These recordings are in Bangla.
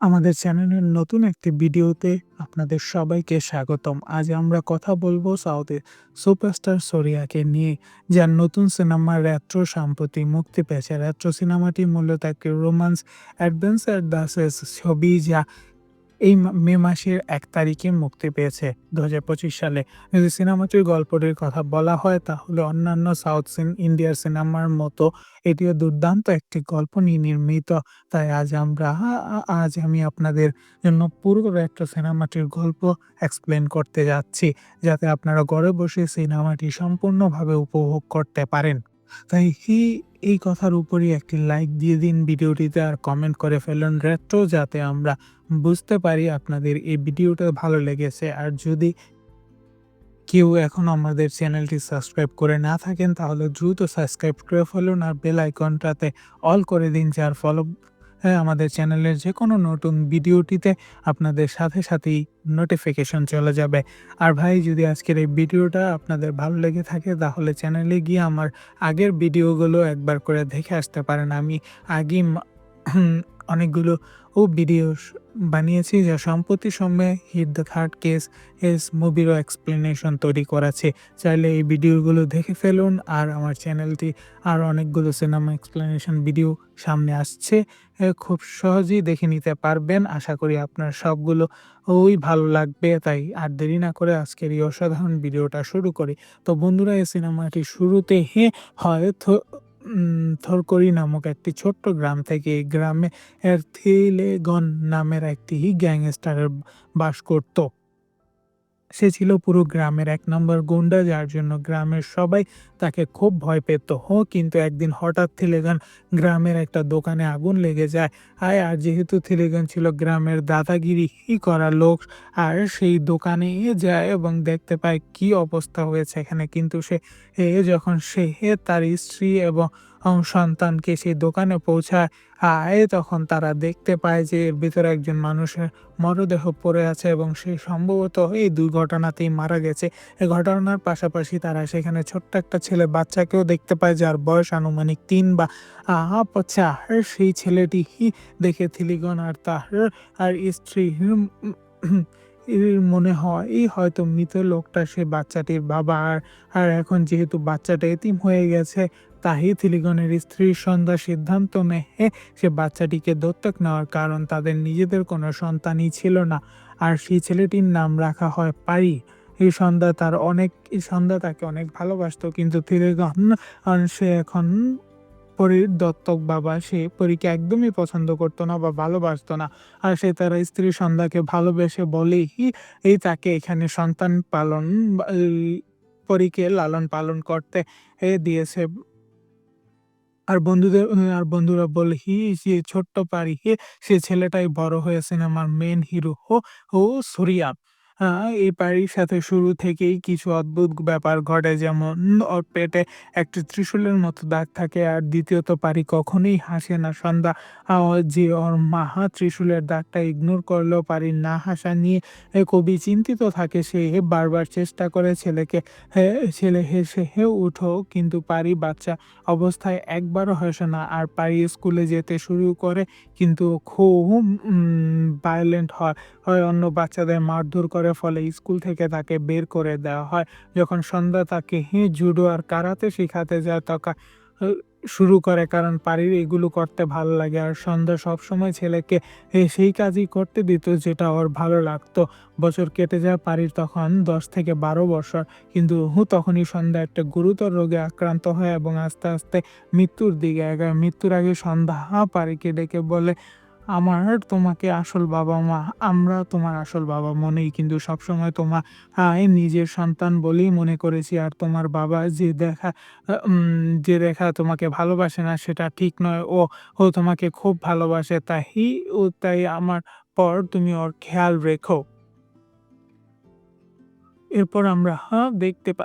আমাদের চ্যানেলের নতুন একটি ভিডিওতে আপনাদের সবাইকে স্বাগতম। আজ আমরা কথা বলব সাউথের সুপারস্টার সোরিয়াকে নিয়ে, যার নতুন সিনেমা র্যাট্রো সম্প্রতি মুক্তি পেয়েছে। র্যাট্রো সিনেমাটি মূলত একটি রোমান্স অ্যাডভেঞ্চার দাসের ছবি যা এই মা মাসের এক তারিখে মুক্তি পেয়েছে ২০২৫ সালে। যদি সিনেমাটির গল্পটির কথা বলা হয় তাহলে অন্যান্য সাউথ ইন্ডিয়ার সিনেমার মতো এটিও দুর্দান্ত একটি গল্প নিয়ে নির্মিত। তাই আজ আমরা আজ আমি আপনাদের জন্য পুরো একটা সিনেমাটির গল্প এক্সপ্লেন করতে যাচ্ছি, যাতে আপনারা ঘরে বসে সিনেমাটি সম্পূর্ণভাবে উপভোগ করতে পারেন। তাই হি, এই কথার উপরই একটি লাইক দিয়ে দিন ভিডিওটিতে আর কমেন্ট করে ফেলুন 'রেট্রো' যাতে আমরা বুঝতে পারি আপনাদের এই ভিডিওটা ভালো লেগেছে। আর যদি কেউ এখন আমাদের চ্যানেলটি সাবস্ক্রাইব করে না থাকেন, তাহলে দ্রুত সাবস্ক্রাইব করে ফেলুন আর বেল আইকনটাতে অল করে দিন, যার ফলে আমাদের চ্যানেলের যে কোনো নতুন ভিডিওটিতে আপনাদের সাথে সাথেই নোটিফিকেশন চলে যাবে। আর ভাই, যদি আজকের এই ভিডিওটা আপনাদের ভালো লেগে থাকে, তাহলে চ্যানেলে গিয়ে আমার আগের ভিডিওগুলো একবার করে দেখে আসতে পারেন। আমি আগেই অনেকগুলো ও ভিডিও বানিয়েছি যা সম্প্রতি সময়ে 'হিট দ্য থার্ড কেস' এস মুভিরও এক্সপ্লেনেশন তৈরি করেছি। চাইলে এই ভিডিওগুলো দেখে ফেলুন আর আমার চ্যানেলটি আরও অনেকগুলো সিনেমা এক্সপ্লেনেশন ভিডিও সামনে আসছে। খুব সহজেই দেখে নিতে পারবেন। আশা করি আপনার সবগুলো ওই ভালো লাগবে। তাই আর দেরি না করে আজকের এই অসাধারণ ভিডিওটা শুরু করি। তো বন্ধুরা, এই সিনেমাটি শুরুতে হে হয় থো উম থরকরি নামক একটি ছোট্ট গ্রাম থেকে এই গ্রামে এর থিলেগন নামের একটি গ্যাংস্টারের বাস করত। সে ছিল পুরো গ্রামের এক নম্বর গুন্ডা, যার জন্য গ্রামের সবাই তাকে খুব ভয় পেত। হো কিন্তু একদিন হঠাৎ থিলেগন গ্রামের একটা দোকানে আগুন লেগে যায়। আয়, আর যেহেতু থিলেগন ছিল গ্রামের দাদাগিরি কি করা লোক, আর সেই দোকানে যায় এবং দেখতে পায় কি অবস্থা হয়েছে এখানে কিন্তু সে, এ যখন সে তার স্ত্রী এবং সন্তানকে সেই দোকানে পৌঁছায়, আয়, তখন তারা দেখতে পায় যে এর ভিতরে একজন মানুষের মরদেহ পড়ে আছে এবং সে সম্ভবত এই দুর্ঘটনাতেই মারা গেছে। এ ঘটনার পাশাপাশি তারা সেখানে ছোট্ট একটা ছেলে বাচ্চাকেও দেখতে পায় যার বয়স আনুমানিক ৩ বা ৪ সেই ছেলেটি দেখে থিলিগন আর তার আর স্ত্রী মনে হয় এই হয়তো মৃত লোকটা সে বাচ্চাটির বাবা আর আর এখন যেহেতু বাচ্চাটা এতিম হয়ে গেছে, তাই থিলিগনের স্ত্রীর সন্ধ্যা সিদ্ধান্ত নেয় সে বাচ্চাটিকে দত্তক নেওয়ার কারণ তাদের নিজেদের কোনো সন্তানই ছিল না। আর সেই ছেলেটির নাম রাখা হয় পারি। এই সন্ধ্যা তার অনেক সন্ধ্যা তাকে অনেক ভালোবাসত, কিন্তু থিলিগন সে এখন পরীর দত্তক বাবা, সে পরীকে একদমই পছন্দ করতো না বা ভালোবাসতো না। আর সে তার স্ত্রী সন্ধ্যাকে ভালোবেসে বলেই এই তাকে এখানে সন্তান পালন, পরীকে লালন পালন করতে দিয়েছে। আর বন্ধুদের, আর বন্ধুরা বলে, হি, সে ছোট্ট পারি, হে, সে ছেলেটাই বড় হয়ে সিনেমার মেন হিরো হো ও, সূরিয়া। আ এই পারির সাথে শুরু থেকেই কিছু অদ্ভুত ব্যাপার ঘটে যেমন ওর পেটে একটি ত্রিশূলের মতো দাগ থাকে আর দ্বিতীয়ত পারি কখনোই হাসে না। সন্ধ্যা যে ওর মাহা ত্রিশূলের দাগটা ইগনোর করলেও পারির না হাসা নিয়ে খুবই চিন্তিত থাকে সে বারবার চেষ্টা করে ছেলেকে, হে, ছেলে হেসে, হে, উঠো কিন্তু পারি বাচ্চা অবস্থায় একবারও হাসে না। আর পারি স্কুলে যেতে শুরু করে, কিন্তু খুব ভায়োলেন্ট হয় হয় অন্য বাচ্চাদের মারধর করে ফলে স্কুল থেকে তাকে বের করে দেওয়া হয়। যখন সন্ধ্যা তাকে হি জুডো আর কারাতে শিখাতে যায় তখন শুরু করে কারণ পারির এগুলো করতে ভালো লাগে আর সন্ধ্যা সবসময় ছেলেকে সেই কাজই করতে দিত যেটা ওর ভালো লাগতো। বছর কেটে যায় পারির তখন ১০ থেকে ১২ বছর কিন্তু হু তখনই সন্ধ্যা একটা গুরুতর রোগে আক্রান্ত হয় এবং আস্তে, আস্তে মৃত্যুর দিকে। মৃত্যুর আগে সন্ধ্যা পারিকে ডেকে বলে, "আমার, তোমাকে আসল বাবা-মা আমরা তোমার আসল বাবা মনেই নই কিন্তু সবসময় তোমার নিজের সন্তান বলেই মনে করেছি আর তোমার বাবা যে দেখা যে দেখা তোমাকে ভালোবাসে না, সেটা ঠিক নয়। ও ও তোমাকে খুব ভালোবাসে তাই ও, তাই আমার পর তুমি ওর খেয়াল রেখো।" এরপর আমরা দেখতে পা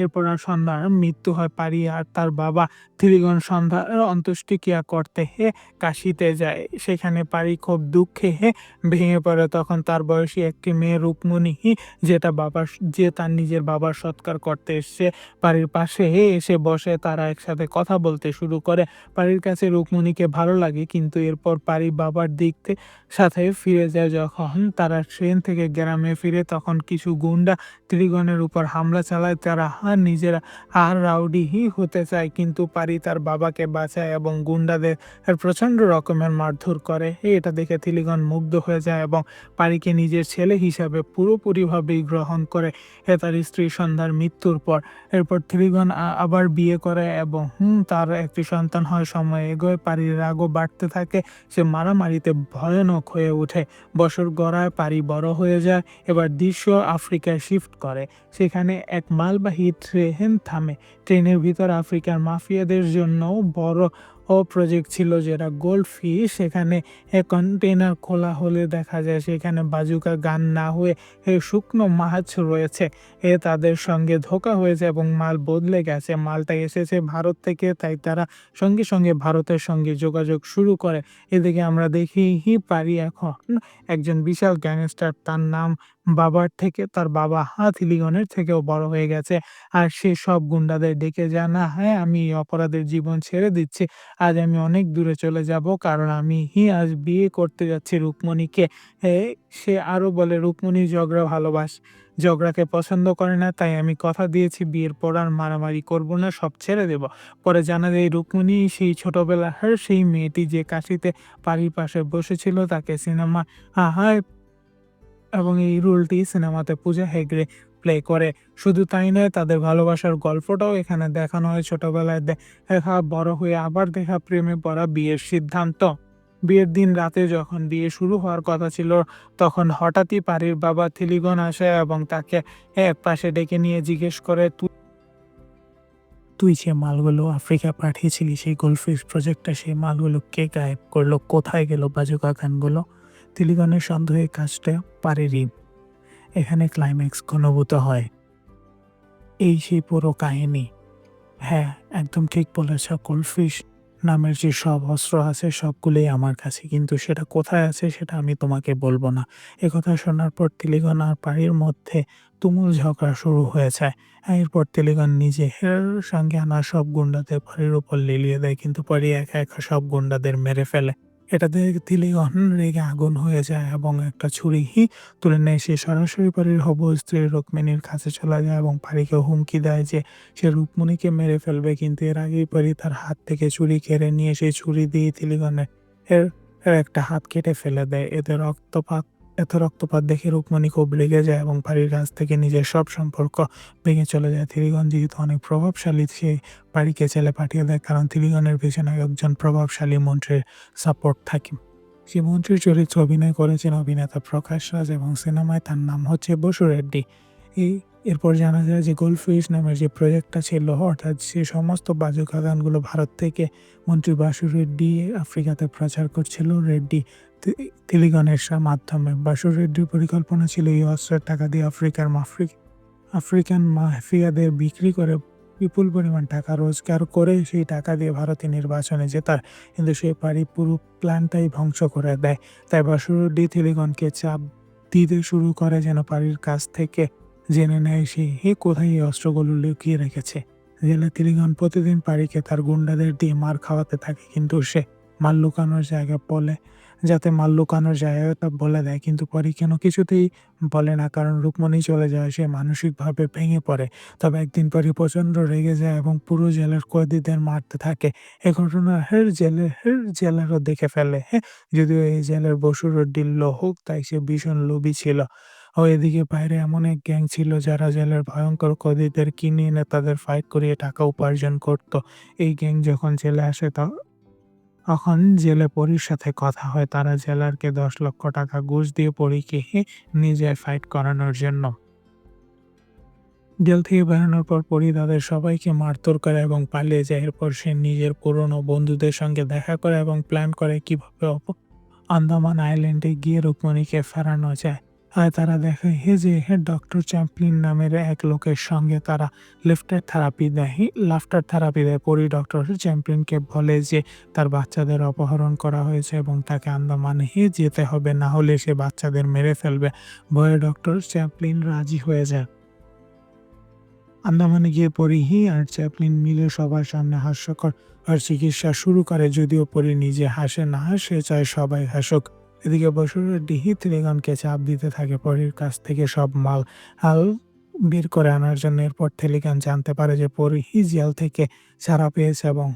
এরপর আর সন্ধ্যার মৃত্যু হয় পারি আর তার বাবা ত্রিগণ সন্ধ্যার অন্ত্যেষ্টিক্রিয়া করতে হে কাশিতে যায়। সেখানে পারি খুব দুঃখে হে ভেঙে পড়ে। তখন তার বয়সী একটি মেয়ে রুকমণি যেটা বাবার যে তার নিজের বাবার সৎকার করতে এসছে। পারির পাশে হে এসে বসে, তারা একসাথে কথা বলতে শুরু করে। পারির কাছে রুকমণিকে ভালো লাগে, কিন্তু এরপর পারি বাবার দিক সাথে ফিরে যায়। যখন তারা ট্রেন থেকে গ্রামে ফিরে, তখন কিছু গুন্ডা ত্রিগণের উপর হামলা চালায়, তারা আর নিজেরা আর রাউডিহি হতে চায়, কিন্তু পারি তার বাবাকে বাঁচায় এবং গুন্ডাদের প্রচণ্ড রকমের মারধর করে। এটা দেখে ত্রিগণ মুগ্ধ হয়ে যায় এবং পারিকে নিজের ছেলে হিসাবে পুরোপুরিভাবেই গ্রহণ করে। এ তার স্ত্রী সন্ধ্যার মৃত্যুর পর, এরপর ত্রিগণ আবার বিয়ে করে এবং হুম, তার একটি সন্তান হয় সময় এগোয়। পারির রাগও বাড়তে থাকে, সে মারামারিতে ভয়ানক হয়ে ওঠে। বছর গড়ায় পারি বড় হয়ে যায়। এবার দৃশ্য আফ্রিকায় শিফট করে। সেখানে এক মালবাহী ট্রেন থামে। ট্রেনের ভিতর আফ্রিকার মাফিয়াদের জন্য বড় ও প্রজেক্ট ছিল যেটা গোল্ড ফিশ সেখানে কন্টেনার খোলা হলে দেখা যায় সেখানে বাজুকা গান না হয়ে শুকনো মাছ রয়েছে। এ তাদের সঙ্গে ধোকা হয়েছে এবং মাল বদলে গেছে। মালটা এসেছে ভারত থেকে, তাই তারা সঙ্গে সঙ্গে ভারতের সঙ্গে যোগাযোগ শুরু করে। এদিকে আমরা দেখি পারি এখন একজন বিশাল গ্যাংস্টার তার নাম বাবার থেকে, তার বাবা হাতিলিগনের থেকেও বড় হয়ে গেছে। আর সে সব গুন্ডাদের ডেকে জানা হ্যাঁ আমি অপরাধের জীবন ছেড়ে দিচ্ছি। আজ আমি অনেক দূরে চলে যাব, কারণ আমি হি আজ বিয়ে করতে যাচ্ছি রুকমণিকে। সে আরও বলে, রুকমণি ঝগড়া ভালোবাস, ঝগড়াকে পছন্দ করে না, তাই আমি কথা দিয়েছি, বিয়ের পর আর মারামারি করব না, সব ছেড়ে দেব। পরে জানা যায়, রুকমণি সেই ছোটবেলার সেই মেয়েটি যে কাশিতে বাড়ির পাশে বসেছিল, তাকে সিনেমা আহায় এবং এই রোলটি সিনেমাতে পূজা হেগড়ে প্লে করে। শুধু তাই নয়, তাদের ভালোবাসার গল্পটাও এখানে দেখানো হয় ছোটবেলায়। দেখা, বড় হয়ে আবার দেখা প্রেমে পড়া বিয়ের সিদ্ধান্ত। বিয়ের দিন রাতে যখন বিয়ে শুরু হওয়ার কথা ছিল, তখন হঠাৎই পারির বাবা থিলিগন আসে এবং তাকে এক পাশে ডেকে নিয়ে জিজ্ঞেস করে তুই তুই যে মালগুলো আফ্রিকা পাঠিয়েছিলি, সেই গোলফিশ প্রজেক্টটা সেই মালগুলো কে গায়েব করল? কোথায় গেল বাজুকা খানগুলো তিলিগনের সন্দেহে কাজটা পারেরই এখানে ক্লাইম্যাক্স ঘনীভূত হয়। এই সেই পুরো কাহিনী। হ্যাঁ একদম ঠিক বলেছ গোল্ডফিশ নামের যে সব অস্ত্র আছে, সবগুলোই আমার কাছে। কিন্তু সেটা কোথায় আছে, সেটা আমি তোমাকে বলব না। একথা শোনার পর তিলিগন আর পাড়ির মধ্যে তুমুল ঝগড়া শুরু হয়ে যায় এরপর তিলিগন নিজে হের সঙ্গে আনা সব গুন্ডাদের পাড়ির উপর লিলিয়ে দেয়, কিন্তু পাড়ি একা একা সব গুন্ডাদের মেরে ফেলে। এটা দিলেই অন্য রেগে আগুন হয়ে যায় এবং একটা ছুরি তুলে নেয়। সে সরাসরি পাড়ির হব স্ত্রী রুক্মিণীর কাছে চলে যায় এবং পারিকে হুমকি দেয় যে সে রুক্মিণীকে মেরে ফেলবে, কিন্তু এর আগেই পারি তার হাত থেকে ছুরি কেড়ে নিয়ে সেই ছুরি দিয়ে তিলিগণের এর একটা হাত কেটে ফেলে দেয়। এতে রক্তপাত এত রক্তপাত দেখে রুক্মিণী খুব রেগে যায় এবং পাড়ির কাছ থেকে নিজের সব সম্পর্ক ভেঙে চলে যায়। তিরিগন যেহেতু অনেক প্রভাবশালী, সে বাড়িকে ছেলে পাঠিয়ে দেয় কারণ তিরিগনের পেছনে একজন প্রভাবশালী মন্ত্রীর সাপোর্ট থাকে। সে মন্ত্রীর চরিত্রে অভিনয় করেছেন অভিনেতা প্রকাশ রাজ এবং সিনেমায় তার নাম হচ্ছে বসু রেড্ডি। এই এরপর জানা যায় যে গোল্ডফিশ নামের যে প্রজেক্টটা ছিল, অর্থাৎ সে সমস্ত বাজুকা গানগুলো ভারত থেকে মন্ত্রী বাসু রেড্ডি আফ্রিকাতে প্রচার করছিল। রেড্ডি তি- সা- মাধ্যমে বাসু রেড্ডির পরিকল্পনা ছিল এই অস্ত্রের টাকা দিয়ে আফ্রিকার মাফ্রিক আফ্রিকান মাফিয়াদের বিক্রি করে বিপুল পরিমাণ টাকা রোজগার করে সেই টাকা দিয়ে ভারতে নির্বাচনে জেতার কিন্তু সেই পারি পুরো প্ল্যানটাই ধ্বংস করে দেয়। তাই বাসুরুদ্দি থিলিগনকে চাপ দিতে শুরু করে যেন পারির কাছ থেকে জেনে নেয় সে হে কোথায় এই অস্ত্রগুলো লুকিয়ে রেখেছে। জেলে তিলিগন প্রতিদিন পারিকে তার গুন্ডাদের দিয়ে মার খাওয়াতে থাকে কিন্তু সে মাল লুকানোর জায়গা বলে, যাতে মাল লুকানোর জায়গায় তা বলে দেয়। কিন্তু পরে কেন কিছুতেই বলে না, কারণ রুকমণি চলে যায়, সে মানসিকভাবে ভেঙে পড়ে। তবে একদিন পরে প্রচণ্ড রেগে যায় এবং পুরো জেলের কয়েদিদের মারতে থাকে। এ ঘটনা হের জেলে, হের জেলেরও দেখে ফেলে হ্যাঁ? যদিও এই জেলের বসুর ডিল্ল হোক, তাই সে ভীষণ লোভী ছিল। ও এদিকে বাইরে এমন এক গ্যাং ছিল যারা জেলের ভয়ঙ্কর কয়েদিদের কিনে এনে তাদের ফাইট করিয়ে টাকা উপার্জন করত। এই গ্যাং যখন জেলে আসে তখন জেলে পরীর সাথে কথা হয়। তারা জেলারকে দশ লক্ষ টাকা ঘুষ দিয়ে পরীকে নিজের ফাইট করানোর জন্য। জেল থেকে বেরোনোর পর পরি তাদের সবাইকে মারধর করে এবং পালিয়ে যায়। এরপর সে নিজের পুরনো বন্ধুদের সঙ্গে দেখা করে এবং প্ল্যান করে কীভাবে আন্দামান আইল্যান্ডে গিয়ে রুকমণিকে ফেরানো যায়। আর তারা দেখে, হে যে, হে ডক্টর চ্যাম্পলিন নামের এক লোকের সঙ্গে তারা লিফটার থেরাপি দেয়। লাফটার থেরাপি দেয়। পরি ডক্টর চ্যাম্পলিনকে বলে যে, তার বাচ্চাদের অপহরণ করা হয়েছে এবং তাকে আন্দামানে যেতে হবে, না হলে সে বাচ্চাদের মেরে ফেলবে। ভয়ে ডক্টর চ্যাম্পলিন রাজি হয়ে যায়। আন্দামানে গিয়ে পরি হি, আর চ্যাপলিন মিলে সবার সামনে হাস্যকর আর চিকিৎসা শুরু করে, যদিও পরি নিজে হাসে, না সে চায় সবাই হাসুক। এদিকে বসুরের ডিহি থিলিগনকে চাপ দিতে থাকে, পরির কাছ থেকে সব মাল হাল বের করে আনার জন্য। এরপর থেলিগান জানতে পারে যে পরি জেল থেকে ছাড়া পেয়েছে এবং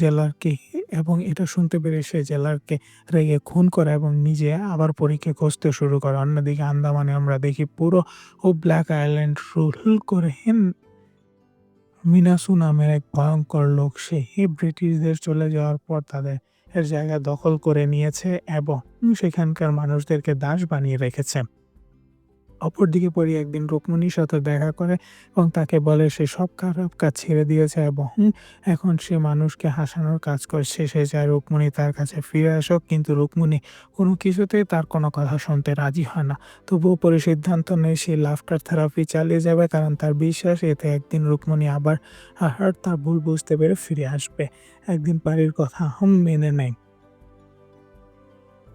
জেলারকে এবং এটা শুনতে পেরে সে জেলারকে রেগে খুন করে এবং নিজে আবার পরীকে খুঁজতে শুরু করে। অন্যদিকে আন্দামানে আমরা দেখি পুরো ও ব্ল্যাক আইল্যান্ড রুল করে মিনাসু নামের এক ভয়ঙ্কর লোক, সে ব্রিটিশদের চলে যাওয়ার পর তাদের জায়গা দখল করে নিয়েছে এবং সেখানকার মানুষদেরকে দাস বানিয়ে রেখেছে। অপরদিকে পরি একদিন রুক্মণীর সাথে দেখা করে এবং তাকে বলে, সে সব খারাপ কাজ ছেড়ে দিয়েছে এবং এখন সে মানুষকে হাসানোর কাজ করছে সে চায় রুক্মণী তার কাছে ফিরে আসুক। কিন্তু রুক্মণী কোনো কিছুতেই তার কোনো কথা শুনতে রাজি হয় না। তবুও পরে সিদ্ধান্ত নেয়, সে লাফটার থেরাপি চালিয়ে যাবে কারণ তার বিশ্বাস, এতে একদিন রুক্মণী আবার আর তার ভুল বুঝতে পেরে ফিরে আসবে। একদিন পারির কথা মেনে নেয়।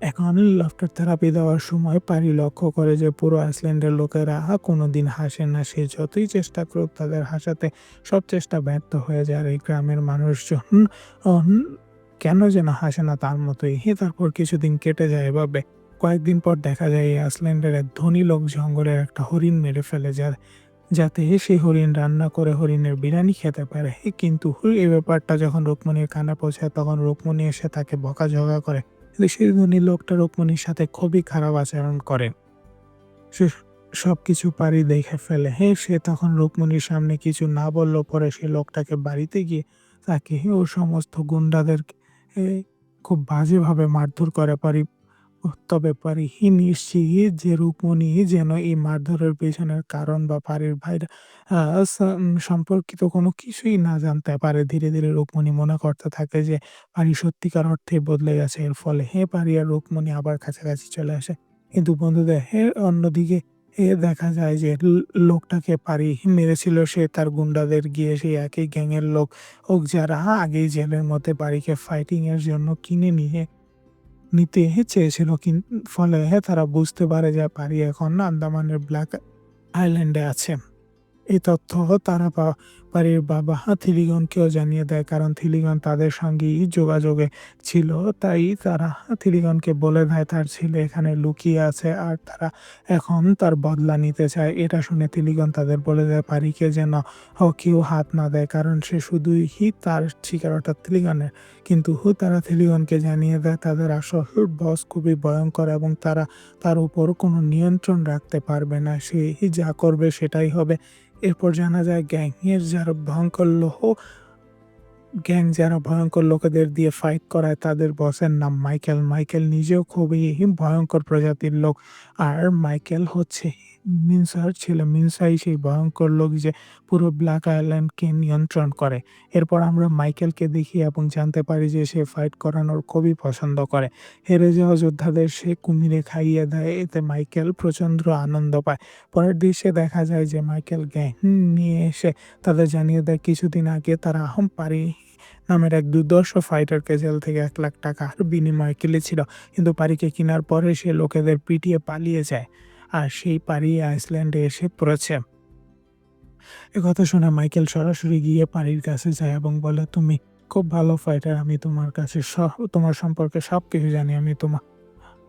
এখন লাফটার থেরাপি দেওয়ার সময় পারি লক্ষ্য করে যে পুরো আইসল্যান্ডের লোকেরা কোনো দিন হাসে না, সে যতই চেষ্টা করুক তাদের হাসাতে সব চেষ্টা ব্যর্থ হয়ে যায়। আর এই গ্রামের মানুষজন কেন যেন হাসে না তার মতোই। হে, তারপর কিছুদিন কেটে যায় এভাবে। কয়েকদিন পর দেখা যায় এই আইসল্যান্ডের এক ধনী লোক জঙ্গলের একটা হরিণ মেরে ফেলে যায় যাতে সেই হরিণ রান্না করে হরিণের বিরিয়ানি খেতে পারে। কিন্তু এই ব্যাপারটা যখন রুকমণির কানে পৌঁছায়, তখন রুকমণি এসে তাকে বকাঝকা করে। কিন্তু সেই ধনী লোকটা রুকমণির সাথে খুবই খারাপ আচরণ করে। সে সব কিছু পারি দেখে ফেলে। হে সে তখন রুকমণির সামনে কিছু না বলল পরে সে লোকটাকে বাড়িতে গিয়ে তাকে ও সমস্ত গুন্ডাদের খুব বাজেভাবে মারধর করে, পারি তবে পারিহি নিশ্চিত যে রুকমণি যেন এই মারধরের পেছনের কারণ বা পারির ভাইরা সম্পর্কিত কোনো কিছুই না জানতে পারে। ধীরে ধীরে রুকমণি মনে করতে থাকে যে পারি সত্যিকার অর্থে বদলে গেছে। এর ফলে হে পারি আর রুকমণি আবার কাছাকাছি চলে আসে। কিন্তু বন্ধুদের, হে, অন্যদিকে এ দেখা যায় যে লোকটাকে পারি মেরেছিল সে তার গুন্ডাদের গিয়ে সেই একই গ্যাংয়ের লোক হোক যারা আগেই জেলের মধ্যে বাড়িকে ফাইটিংয়ের জন্য কিনে নিয়ে নিতে চেয়েছিল ফলে তারা বুঝতে পারে যে পারি এখন আন্দামানের ব্ল্যাক আইল্যান্ডে আছে। এই তথ্য তারা বাড়ির বাবা থিলিগনকেও জানিয়ে দেয়, কারণ থিলিগন তাদের সঙ্গেই যোগাযোগে ছিল, তাই তারা থিলিগনকে বলে দেয়, তার ছেলে এখানে লুকিয়ে আছে আর তারা এখন তার বদলা নিতে চায়। এটা শুনে থিলিগন তাদের বলে দেয় পারিকে যেন কেউ হাত না দেয়, কারণ সে শুধুই তার শিকার। অর্থাৎ থিলিগনের কিন্তু হু, তারা থিলিগনকে জানিয়ে দেয়, তাদের আসল বস খুবই ভয়ঙ্কর এবং তারা তার উপর কোনো নিয়ন্ত্রণ রাখতে পারবে না। সে যা করবে সেটাই হবে। এরপর জানা যায়, গ্যাংয়ের যারা ভয়ঙ্কর লোহ, গ্যাং যারা ভয়ঙ্কর লোকেদের দিয়ে ফাইট করায়, তাদের বসের নাম মাইকেল। মাইকেল নিজেও খুবই ভয়ঙ্কর প্রজাতির লোক। আর মাইকেল হচ্ছে মিনসার ছিল, মিনসাই সেই ভয়ঙ্কর লোক যে পুরো ব্ল্যাক আইল্যান্ডকে নিয়ন্ত্রণ করে। এরপর আমরা মাইকেলকে দেখি এবং জানতে পারি যে সে ফাইট করানোর খুবই পছন্দ করে। হেরে যাওয়া যোদ্ধাদের সে কুমিরে খাইয়ে দেয়, এতে মাইকেল প্রচণ্ড আনন্দ পায়। পরের দৃশ্যে দেখা যায় যে মাইকেল গ্যাং নিয়ে এসে তাদের জানিয়ে দেয়, কিছুদিন আগে তারা আহম পারি নামের এক দুর্দর্শ ফাইটারকে জেল থেকে এক লাখ টাকার বিনিময়ে কিনেছিল কিন্তু পারিকে কেনার পরে সে লোকেদের পিটিয়ে পালিয়ে যায়। আর সেই পাড়ি আইসল্যান্ডে এসে পড়েছে। এ কথা শুনে মাইকেল সরাসরি গিয়ে পারির কাছে যায় এবং বলে, তুমি খুব ভালো ফাইটার আমি তোমার কাছে তোমার সম্পর্কে সব কিছু জানি, আমি তোমার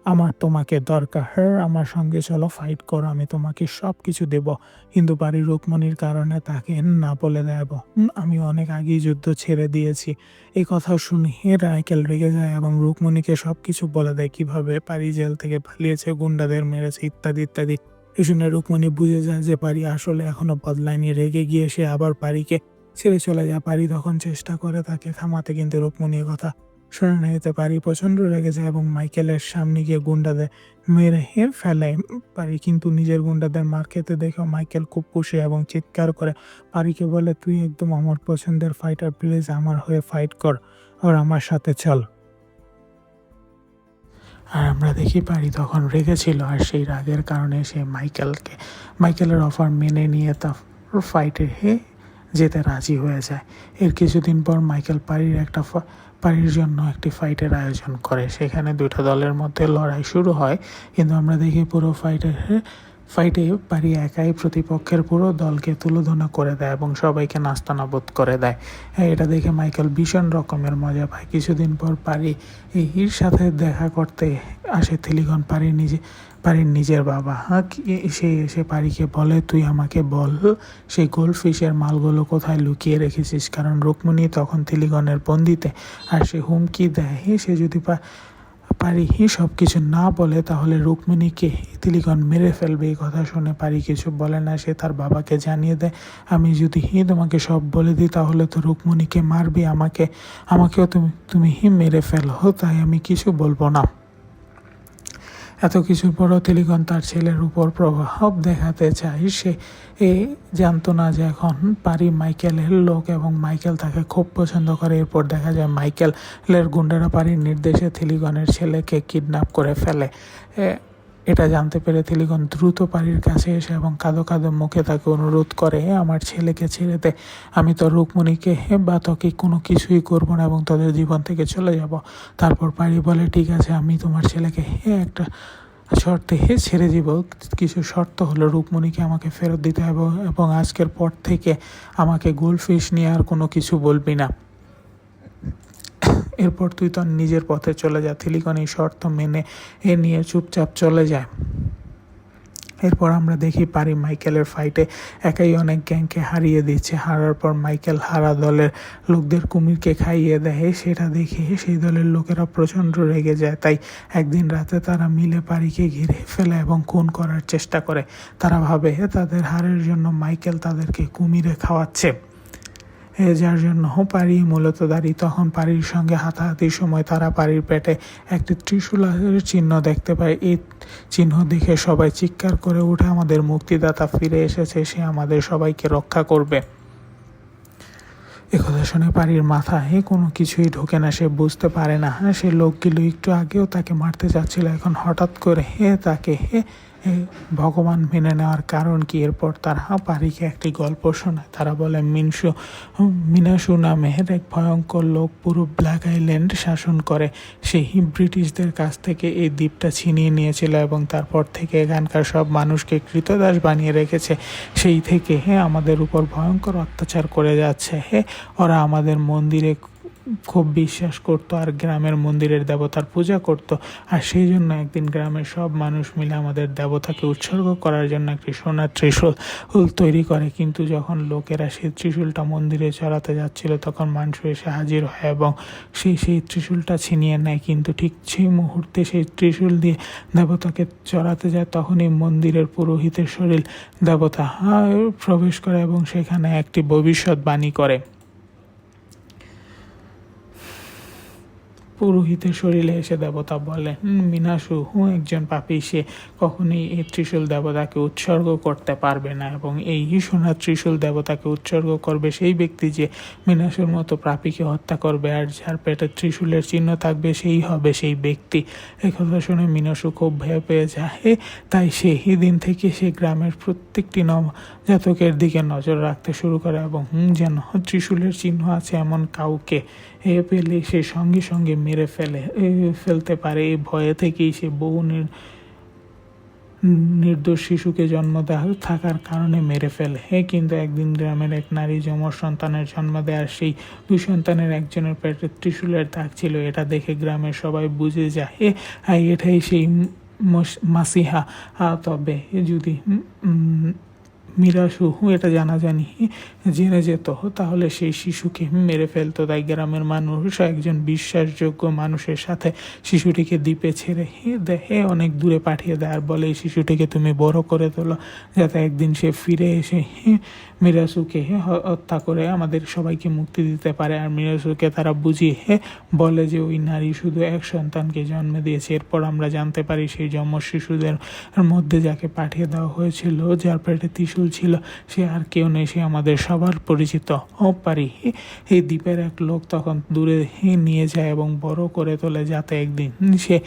আমার তোমাকে দরকার হ্যাঁ আমার সঙ্গে চলো ফাইট করো, আমি তোমাকে সব কিছু দেব। কিন্তু বাড়ির রুকমণির কারণে তাকে না বলে দেব। আমি অনেক আগেই যুদ্ধ ছেড়ে দিয়েছি। এই কথা শুনে রাইকেল রেগে যায় এবং রুকমণিকে সব কিছু বলে দেয়, কীভাবে পারি জেল থেকে পালিয়েছে, গুন্ডাদের মেরেছে, ইত্যাদি ইত্যাদি। এই শুনে রুকমণি বুঝে যায় যে পারি আসলে এখনও বদলায়নি, রেগে গিয়ে সে আবার পারিকে ছেড়ে চলে যায়। পারি তখন চেষ্টা করে তাকে থামাতে, কিন্তু রুকমণির কথা শুনে নিতে পারি, প্রচণ্ড রেগে যায় এবং মাইকেলের সামনে গিয়ে গুন্ডাদের মেরে ফেলে পারি কিন্তু নিজের গুন্ডাদের মার খেতে দেখেও মাইকেল খুব খুশি এবং চিৎকার করে, পারিকে বলে, তুই একদম আমার পছন্দের ফাইটার প্লিজ আমার হয়ে ফাইট কর, আর আমার সাথে চল। আর আমরা দেখি পারি তখন রেগেছিল আর সেই রাগের কারণে সে মাইকেলকে মাইকেলের অফার মেনে নিয়ে তা ফাইটে হে যেতে রাজি হয়ে যায়। এর কিছুদিন পর মাইকেল পারির একটা পারির জন্য একটি ফাইটের আয়োজন করে। সেখানে দুটো দলের মধ্যে লড়াই শুরু হয়। কিন্তু আমরা দেখি পুরো ফাইটের ফাইটে পারি একাই প্রতিপক্ষের পুরো দলকে তুলোধনা করে দেয় এবং সবাইকে নাস্তানাবোধ করে দেয়। হ্যাঁ, এটা দেখে মাইকেল ভীষণ রকমের মজা পায়। কিছুদিন পর পারি এর সাথে দেখা করতে আসে থিলিগন পারি নিজে পারির নিজের বাবা। সে এসে পারিকে বলে তুই আমাকে বল সেই গোল্ডফিশের মালগুলো কোথায় লুকিয়ে রেখেছিস? কারণ রুকমণি তখন থিলিগনের বন্দিতে আর সে হুমকি দেয়। সে যদি পা- পারি। সব কিছু না বলে তাহলে রুক্মিণীকে তিলিগণ মেরে ফেলবে, এই কথা শুনে পারি কিছু বলে না, সে তার বাবাকে জানিয়ে দেয়, আমি যদি হি তোমাকে সব বলে দিই, তাহলে তো রুক্মিণীকে মারবি আমাকে, আমাকেও তুমি তুমি হি মেরে ফেলো, তাই আমি কিছু বলব না। এত কিছুর পরও তিলিগণ তার ছেলের উপর প্রভাব দেখাতে চায়। সে, এ জানতো না যে এখন পারি মাইকেলের লোক এবং মাইকেল তাকে খুব পছন্দ করে। এরপর দেখা যায় মাইকেলের গুন্ডারা পারির নির্দেশে থিলিগনের ছেলেকে কিডন্যাপ করে ফেলে। এটা জানতে পেরে থিলিগন দ্রুত পারির কাছে এসে এবং কাঁদো কাঁদো মুখে তাকে অনুরোধ করে, আমার ছেলেকে ছেড়ে দে। আমি তো রুকমণিকে বা তোকে কোনো কিছুই করব না এবং তাদের জীবন থেকে চলে যাব। তারপর পারি বলে, ঠিক আছে, আমি তোমার ছেলেকে হে একটা শর্তে হে ছেড়ে দিব। কিছু শর্ত হলো রুকমণিকে আমাকে ফেরত দিতে হবে এবং আজকের পর থেকে আমাকে গোল্ডফিশ নিয়ে আর কোনো কিছু বলবি না। এরপর তুই তোর নিজের পথে চলে যা থিলিকন এই শর্ত মেনে এ নিয়ে চুপচাপ চলে যায়। এরপর আমরা দেখি পারি মাইকেলের ফাইটে একাই অনেক গ্যাংকে হারিয়ে দিচ্ছে। হারার পর মাইকেল হারা দলের লোকদের কুমিরকে খাইয়ে দেয়। সেটা দেখে সেই দলের লোকেরা প্রচণ্ড রেগে যায়। তাই একদিন রাতে তারা মিলে পারিকে ঘিরে ফেলে এবং খুন করার চেষ্টা করে। তারা ভাবে তাদের হারের জন্য মাইকেল তাদেরকে কুমিরে খাওয়াচ্ছে। যার জন্য পারি, মূলত দাঁড়িয়ে তখন পারির সঙ্গে হাতাহাতির সময় তারা পারির পেটে একটি ত্রিশূলের চিহ্ন দেখতে পায়। এই চিহ্ন দেখে সবাই চিৎকার করে উঠে, আমাদের মুক্তিদাতা ফিরে এসেছে, সে আমাদের সবাইকে রক্ষা করবে। একথা শুনে পারির মাথায় কোনো কিছুই ঢোকে না, সে বুঝতে পারে না। হ্যাঁ সে লোকগুলো একটু আগেও তাকে মারতে চাচ্ছিল এখন হঠাৎ করে হে তাকে হে হে ভগবান মেনে নেওয়ার কারণ কি? এরপর তারা পারিকে একটি গল্প শোনায়। তারা বলে, মিনসু, মিনাসু নামের এক ভয়ঙ্কর লোক পুরো ব্ল্যাক আইল্যান্ড শাসন করে। সেই ব্রিটিশদের কাছ থেকে এই দ্বীপটা ছিনিয়ে নিয়েছিল এবং তারপর থেকে এখানকার সব মানুষকে কৃতদাস বানিয়ে রেখেছে। সেই থেকে হ্যাঁ আমাদের উপর ভয়ঙ্কর অত্যাচার করে যাচ্ছে। হে, ওরা আমাদের মন্দিরে খুব বিশ্বাস করতো আর গ্রামের মন্দিরের দেবতার পূজা করত। আর সেই জন্য একদিন গ্রামের সব মানুষ মিলে আমাদের দেবতাকে উৎসর্গ করার জন্য একটি সোনার ত্রিশূল তৈরি করে। কিন্তু যখন লোকেরা সেই ত্রিশূলটা মন্দিরে চড়াতে যাচ্ছিল, তখন মানুষ এসে হাজির হয় এবং সেই সেই ত্রিশূলটা ছিনিয়ে নেয়। কিন্তু ঠিক সেই মুহূর্তে সেই ত্রিশূল দিয়ে দেবতাকে চড়াতে যায়, তখনই মন্দিরের পুরোহিতের শরীর দেবতা প্রবেশ করে এবং সেখানে একটি ভবিষ্যৎবাণী করে। পুরোহিতের শরীরে এসে দেবতা বলে "হুম, মিনাসু হুঁ একজন পাপী সে কখনোই এই ত্রিশূল দেবতাকে উৎসর্গ করতে পারবে না এবং এই সোনার ত্রিশূল দেবতাকে উৎসর্গ করবে সেই ব্যক্তি যে মিনাসুর মতো পাপীকে হত্যা করবে আর যার পেটে ত্রিশূলের চিহ্ন থাকবে সেই হবে সেই ব্যক্তি। এই কথা শুনে মিনাসু খুব ভয় পেয়ে যায়। তাই সেই দিন থেকে সে গ্রামের প্রত্যেকটি নব জাতকের দিকে নজর রাখতে শুরু করে এবং যেন ত্রিশূলের চিহ্ন আছে এমন কাউকে এ পেলে সে সঙ্গে সঙ্গে মেরে ফেলে ফেলতে পারে। এই ভয়ে থেকেই সে বহু নির, নির্দোষ শিশুকে জন্ম দেওয়া থাকার কারণে মেরে ফেলে। হে কিন্তু একদিন গ্রামের এক নারী যমজ সন্তানের জন্ম দেয় আর সেই দুই সন্তানের একজনের পেটে ত্রিশূলের দাগ ছিল। এটা দেখে গ্রামের সবাই বুঝে যায় আর এটাই সেই মস- মাসিহা। তবে যদি উম, শুহু এটা জানাজানি জেনে যেত তাহলে সেই শিশুকে মেরে ফেলতো। তাই গ্রামের মানুষ একজন বিশ্বাসযোগ্য মানুষের সাথে শিশুটিকে দ্বীপে ছেড়ে দেহে অনেক দূরে পাঠিয়ে দেয় আর বলে শিশুটিকে তুমি বড় করে তোলো যাতে একদিন সে ফিরে এসে মিরাসুকে হ- হত্যা করে আমাদের সবাইকে মুক্তি দিতে পারে। আর মিরাসুকে তারা বুঝিয়ে হে বলে যে ওই নারী শুধু এক সন্তানকে জন্ম দিয়েছে। এরপর আমরা জানতে পারি সেই জন্ম শিশুদের মধ্যে যাকে পাঠিয়ে দেওয়া হয়েছিল, যার পেটে ত্রিশূল ছিল, সে আর কেউ নেই, সে আমাদের সবার পরিচিত। ও পারি এই দ্বীপের এক লোক তখন দূরে নিয়ে যায় এবং বড় করে তোলে যাতে একদিন সে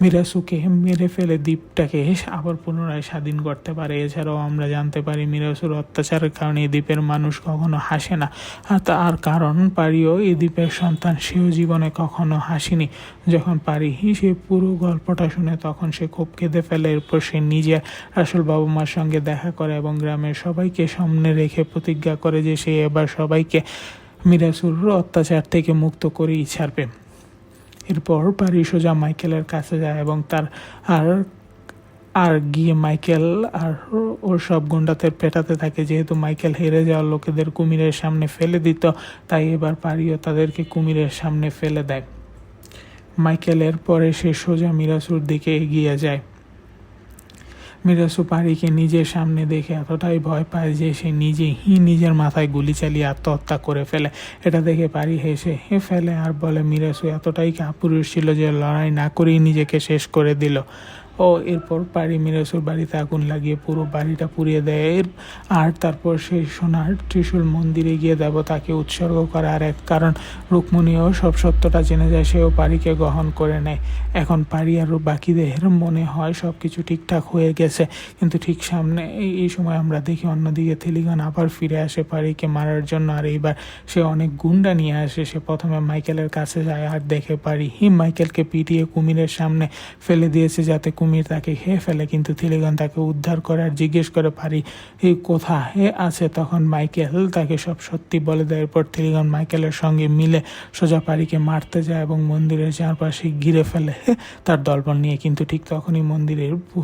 মিরাসুকে মেরে ফেলে দ্বীপটাকে। আবার পুনরায় স্বাধীন করতে পারে। এছাড়াও আমরা জানতে পারি মিরাসুর অত্যাচারের কারণে এই দ্বীপের মানুষ কখনো হাসে না। আর তার কারণ পারিও এই দ্বীপের সন্তান সেও জীবনে কখনো হাসেনি। যখন পারি, সে পুরো গল্পটা শুনে তখন সে খুব কেঁদে ফেলে। এরপর সে নিজে আসল বাবা মার সঙ্গে দেখা করে এবং গ্রামের সবাইকে সামনে রেখে প্রতিজ্ঞা করে যে সে এবার সবাইকে মিরাসুর অত্যাচার থেকে মুক্ত করেই ছাড়বে। এরপর পারি সোজা মাইকেলের কাছে যায় এবং তার আর আর গিয়ে মাইকেল আর ওর সব গুন্ডাদের পেটাতে থাকে। যেহেতু মাইকেল হেরে যাওয়া লোকেদের কুমিরের সামনে ফেলে দিত, তাই এবার পারিও তাদেরকে কুমিরের সামনে ফেলে দেয়। মাইকেলের পরে সে সোজা মিরাসুর দিকে এগিয়ে যায়। মিরাসু পারিকে নিজের সামনে দেখে এতটাই ভয় পায় যে সে নিজেই নিজের মাথায় গুলি চালিয়ে আত্মহত্যা করে ফেলে। এটা দেখে পারি হেসে হে ফেলে আর বলে মিরাসু এতটাই কাপুরুষ ছিল যে লড়াই না করেই নিজেকে শেষ করে দিল। ও এরপর পারি মিরাসুর বাড়িতে আগুন লাগিয়ে পুরো বাড়িটা পুড়িয়ে দেয়। এর আর তারপর সেই সোনার ত্রিশূল মন্দিরে গিয়ে দেবতাকে উৎসর্গ করে। আর এক কারণ, রুক্মণীও সব সত্যটা জেনে যায়, সেও পারিকে গ্রহণ করে নেয়। এখন পারি আর বাকিদের মনে হয় সব কিছু ঠিকঠাক হয়ে গেছে। কিন্তু ঠিক সামনে এই সময় আমরা দেখি অন্যদিকে থেলিগন আবার ফিরে আসে পারিকে মারার জন্য। আর এইবার সে অনেক গুন্ডা নিয়ে আসে। সে প্রথমে মাইকেলের কাছে যায় আর দেখে পারি হিম মাইকেলকে পিটিয়ে কুমিরের সামনে ফেলে দিয়েছে যাতে কুমির তাকে খেয়ে ফেলে। কিন্তু থিলিগন তাকে উদ্ধার করে আর জিজ্ঞেস করে পারি এই কোথায় আছে? তখন মাইকেল তাকে সব সত্যি বলে দেয়। এরপর থিলিগন মাইকেলের সঙ্গে মিলে সোজা পারিকে মারতে যায় এবং মন্দিরের চারপাশে ঘিরে ফেলে। তার দলবল নিয়ে, কিন্তু ঠিক তখনই মন্দিরের পু-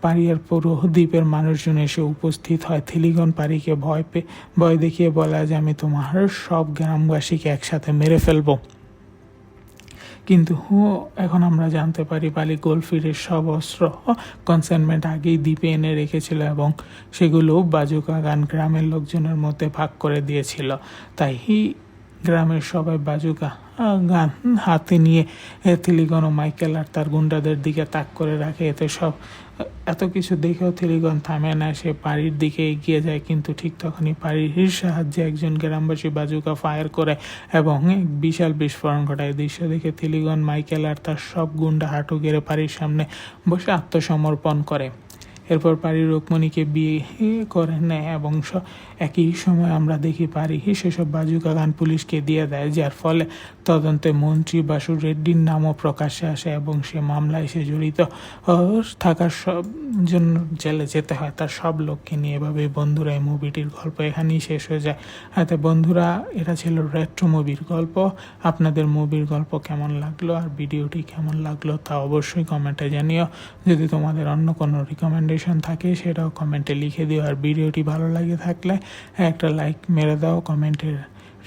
পারিয়ার পুরো দ্বীপের মানুষজন এসে উপস্থিত হয়। থিলিগন পারিকে ভয় পেয়ে ভয় দেখিয়ে বলা যে আমি তোমার সব গ্রামবাসীকে একসাথে মেরে ফেলব। কিন্তু এখন আমরা জানতে পারি বালি গোলফিরের সব অস্ত্র কনসাইনমেন্ট আগেই দ্বীপে এনে রেখেছিল এবং সেগুলো বাজুকা গান গ্রামের লোকজনের মধ্যে ভাগ করে দিয়েছিল। তাই গ্রামের সবাই বাজুকা গান হাতে নিয়ে থিলিগন ও মাইকেল আর তার গুন্ডাদের দিকে তাক করে রাখে। এতে সব এত কিছু দেখেও থিলিগন থামে না, সে বাড়ির দিকে এগিয়ে যায়, কিন্তু ঠিক তখনই বাড়ির সাহায্যে একজন গ্রামবাসী বাজুকা ফায়ার করে এবং এক বিশাল বিস্ফোরণ ঘটায়। দৃশ্য দেখে থিলিগন মাইকেল আর তার সব গুন্ডা হাঁটু গেড়ে বাড়ির সামনে বসে আত্মসমর্পণ করে। এরপর পারি রুক্মণীকে বিয়ে করে নেয় এবং একই সময় আমরা দেখি পারি সেসব বাজুকা গান পুলিশকে দিয়ে দেয়, যার ফলে তদন্তে মন্ত্রী বাসু রেড্ডির নামও প্রকাশ্যে আসে এবং সে মামলায় সে জড়িত থাকার সব জন্য জেলে যেতে হয়। তার সব লোককে নিয়ে এভাবে বন্ধুরা এই মুভিটির গল্প এখানেই শেষ হয়ে যায়। হাতে বন্ধুরা, এটা ছিল রেট্রো মুভির গল্প। আপনাদের মুভির গল্প কেমন লাগল আর ভিডিওটি কেমন লাগল তা অবশ্যই কমেন্টে জানিও। যদি তোমাদের অন্য কোনো রিকমেন্ডেশন থাকে, সেটাও কমেন্টে লিখে দিও। আর ভিডিওটি ভালো লাগে থাকলে একটা লাইক মেরে দাও, কমেন্টের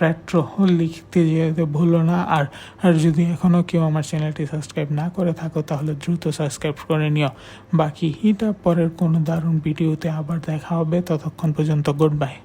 রেট্রো লিখতে যেতে ভুলো না। আর আর যদি এখনও কেউ আমার চ্যানেলটি সাবস্ক্রাইব না করে থাকো, তাহলে দ্রুত সাবস্ক্রাইব করে নিও। বাকি, এটা পরের কোনো দারুণ ভিডিওতে আবার দেখা হবে। ততক্ষণ পর্যন্ত গুড বাই